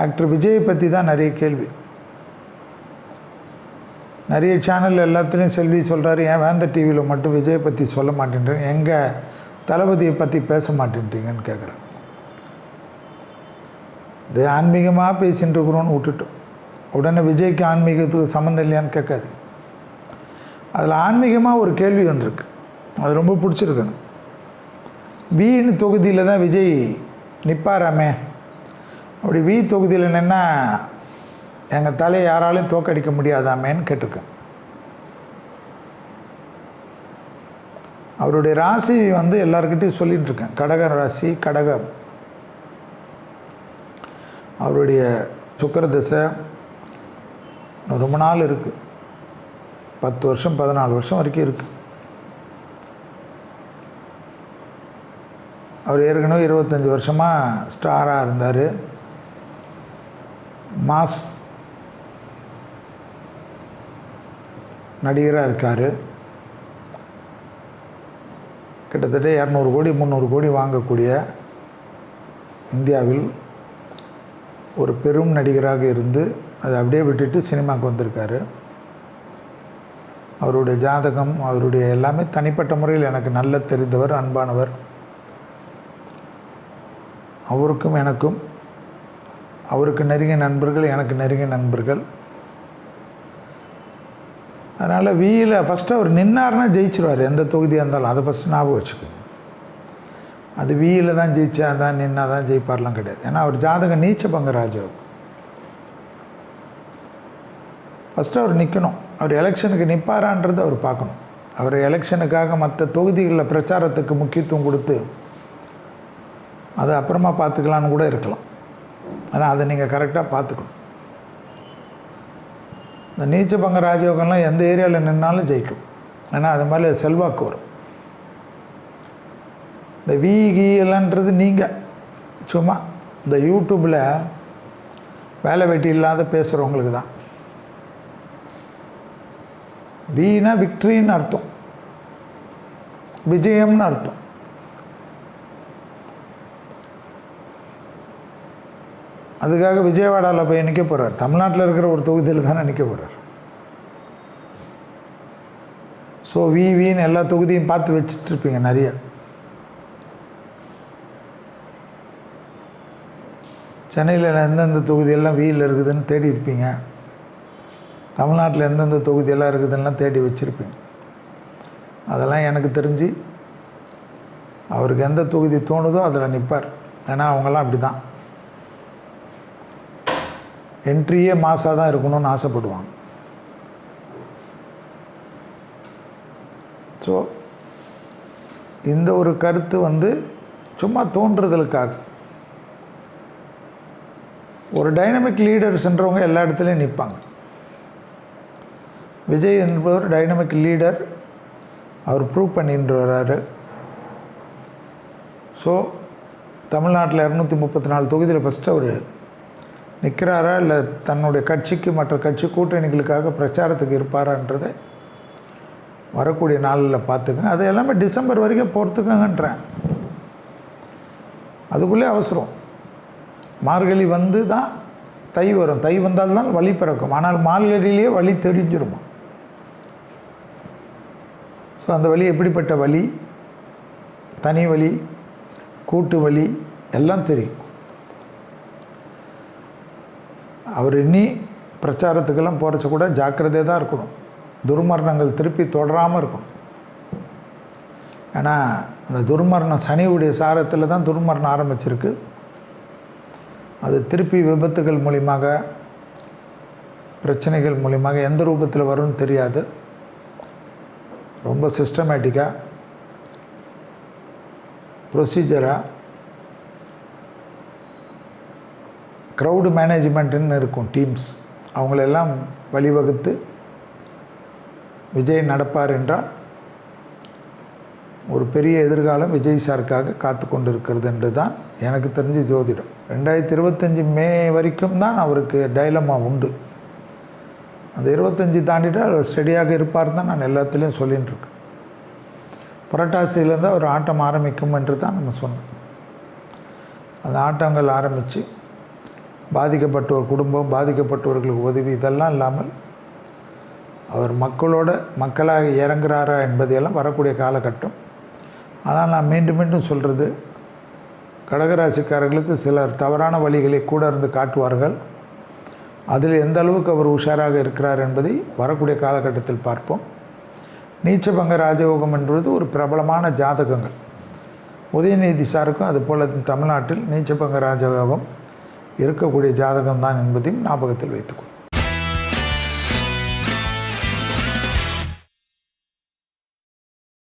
Actor Vijay பற்றி தான் நிறைய கேள்வி. நிறைய சேனல் எல்லாத்துலேயும் செல்வி சொல்கிறாரு ஏன் வேந்த டிவியில் மட்டும் விஜய் பற்றி சொல்ல மாட்டேன்றீங்க? எங்கள் தளபதியை பற்றி பேச மாட்டேன்றீங்கன்னு கேட்குறேன் இது ஆன்மீகமாக பேசிகிட்டு இருக்கிறோன்னு விட்டுட்டோம். உடனே விஜய்க்கு ஆன்மீகத்துக்கு சம்மந்தம் இல்லையான்னு கேட்காது. அதில் ஆன்மீகமாக ஒரு கேள்வி வந்திருக்கு. அது ரொம்ப பிடிச்சிருக்கணும் வீண் தொகுதியில் தான் விஜய் நிற்பாராமே அப்படி வி தொகுதியில் என்னென்னா எங்கள் தலையை யாராலையும் தோக்கடிக்க முடியாதாமேன்னு கேட்டிருக்கேன். அவருடைய ராசி வந்து எல்லாருக்கிட்டையும் சொல்லிகிட்டு இருக்கேன். கடக ராசி கடகம். அவருடைய சுக்கர திசை ரொம்ப நாள் இருக்குது பத்து வருஷம் பதினாலு வருஷம் வரைக்கும் இருக்குது அவர் ஏற்கனவே இருபத்தஞ்சி வருஷமாக ஸ்டாராக இருந்தார். மாஸ் நடிகராக இருக்கார். கிட்டத்தட்ட இரநூறு கோடி முந்நூறு கோடி வாங்கக்கூடிய இந்தியாவில் ஒரு பெரும் நடிகராக இருந்து அதை அப்படியே விட்டுட்டு சினிமாவுக்கு வந்திருக்காரு. அவருடைய ஜாதகம் அவருடைய எல்லாமே தனிப்பட்ட முறையில் எனக்கு நல்ல தெரிந்தவர் அன்பானவர். அவருக்கும் எனக்கும் அவருக்கு நெருங்கிய நண்பர்கள் எனக்கு நெருங்கிய நண்பர்கள். அதனால் வியில் ஃபஸ்ட்டு அவர் நின்னார்னா ஜெயிச்சிருவார். எந்த தொகுதியாக இருந்தாலும் அதை ஃபஸ்ட்டு ஞாபகம் வச்சுக்கோங்க. அது வியில் தான் ஜெயிச்சா தான் நின்னா தான் ஜெயிப்பார்லாம் கிடையாது. ஏன்னா அவர் ஜாதகம் நீச்ச பங்கராஜு ஃபஸ்ட்டு அவர் நிற்கணும் அவர் எலெக்ஷனுக்கு நிற்பாரான்றது அவர் பார்க்கணும். அவர் எலெக்ஷனுக்காக மற்ற தொகுதிகளில் பிரச்சாரத்துக்கு முக்கியத்துவம் கொடுத்து அதை அப்புறமா பார்த்துக்கலான்னு கூட இருக்கலாம். ஆனால் அதை நீங்கள் கரெக்டாக பார்த்துக்கணும். இந்த நீச்சபங்க ராஜயோகம்லாம் எந்த ஏரியாவில் நின்னாலும் ஜெயிக்கும். ஏன்னா அது மாதிரி செல்வாக்கு வரும். இந்த வி எல்லான்றது நீங்கள் சும்மா இந்த யூடியூப்பில் வேலை வெட்டி இல்லாத பேசுகிறவங்களுக்கு தான். வீணா விக்ட்ரின்னு அர்த்தம். விஜயம்னு அர்த்தம். அதுக்காக விஜயவாடாவில் போய் நிற்க போகிறார் தமிழ்நாட்டில் இருக்கிற ஒரு தொகுதியில் தானே நிற்க போகிறார் ஸோ வி வின்னு எல்லா தொகுதியும் பார்த்து வச்சுட்ருப்பீங்க நிறைய. சென்னையில் எந்தெந்த தொகுதியெல்லாம் வீயில் இருக்குதுன்னு தேடி இருப்பீங்க. தமிழ்நாட்டில் எந்தெந்த தொகுதியெல்லாம் இருக்குதுன்னா தேடி வச்சுருப்பீங்க. அதெல்லாம் எனக்கு தெரிஞ்சு அவருக்கு எந்த தொகுதி தோணுதோ அதில் நிற்பார் ஏன்னா அவங்கெல்லாம் அப்படி தான் என்ட்ரியே மாசாக தான் இருக்கணும்னு ஆசைப்படுவாங்க. ஸோ இந்த ஒரு கருத்து வந்து சும்மா தோன்றுதலுக்காக ஒரு டைனமிக் லீடர்ஸ்ன்றவங்க எல்லா இடத்துலையும் நிற்பாங்க விஜய் என்பவர் டைனமிக் லீடர் அவர் ப்ரூவ் பண்ணிட்டு வர்றாரு ஸோ தமிழ்நாட்டில் இரநூத்தி முப்பத்தி நாலு தொகுதியில் ஃபஸ்ட்டு அவர் நிற்கிறாரா இல்லை தன்னுடைய கட்சிக்கு மற்ற கட்சி கூட்டணிகளுக்காக பிரச்சாரத்துக்கு இருப்பாரான்றதை வரக்கூடிய நாளில் பார்த்துக்கங்க அது எல்லாமே டிசம்பர் வரைக்கும் பொறுத்துக்கங்கன்றேன். அதுக்குள்ளே அவசரம். மார்கழி வந்து தான் தை வரும். தை வந்தால்தான் வழி பிறக்கும். ஆனால் மார்கழியிலேயே வழி தெரிஞ்சிருமா? ஸோ அந்த வழி எப்படிப்பட்ட வழி? தனி வழி கூட்டு வழி எல்லாம் தெரியும். அவர் இனி பிரச்சாரத்துக்கெல்லாம் போகிறச்ச கூட ஜாக்கிரதையாக தான் இருக்கணும். துர்மரணங்கள் திருப்பி தொடராமல் இருக்கணும். ஏன்னா அந்த துர்மரணம் சனியுடைய சாரத்தில் தான் துர்மரணம் ஆரம்பிச்சிருக்கு. அது திருப்பி விபத்துகள் மூலியமாக பிரச்சனைகள் மூலியமாக எந்த ரூபத்தில் வரும்னு தெரியாது. ரொம்ப சிஸ்டமேட்டிக்காக ப்ரொசீஜராக க்ரௌடு மேனேஜ்மெண்ட்டுன்னு இருக்கும் டீம்ஸ் அவங்களெல்லாம் வழிவகுத்து விஜய் நடப்பார் என்றால் ஒரு பெரிய எதிர்காலம் விஜய் சாருக்காக காத்து கொண்டு இருக்கிறது என்று தான் எனக்கு தெரிஞ்சு ஜோதிடம். ரெண்டாயிரத்தி இருபத்தஞ்சி மே வரைக்கும் தான் அவருக்கு டைலமா உண்டு. அந்த இருபத்தஞ்சி தாண்டிட்டு அவர் ஸ்டெடியாக இருப்பார் தான் நான் எல்லாத்துலேயும் சொல்லிகிட்டு இருக்கேன் புரட்டாசியிலேருந்து அவர் ஆட்டம் ஆரம்பிக்கும் என்று தான் நம்ம சொன்னோம். அந்த ஆட்டங்கள் ஆரம்பித்து பாதிக்கப்பட்டோர் குடும்பம் பாதிக்கப்பட்டவர்களுக்கு உதவி இதெல்லாம் இல்லாமல் அவர் மக்களோட மக்களாக இறங்குறாரா என்பதையெல்லாம் வரக்கூடிய காலகட்டம். ஆனால் நான் மீண்டும் மீண்டும் சொல்கிறது கடகராசிக்காரர்களுக்கு சிலர் தவறான வழிகளை கூட இருந்து காட்டுவார்கள். அதில் எந்த அளவுக்கு அவர் உஷாராக இருக்கிறார் என்பதை வரக்கூடிய காலகட்டத்தில் பார்ப்போம். நீச்சபங்க ராஜயோகம் என்பது ஒரு பிரபலமான ஜாதகங்கள். உதயநிதி சாருக்கும் அதுபோல் தமிழ்நாட்டில் நீச்சபங்க ராஜயோகம் இருக்கக்கூடிய ஜாதகம் தான் என்பதையும் ஞாபகத்தில் வைத்துக்கொள்ளும்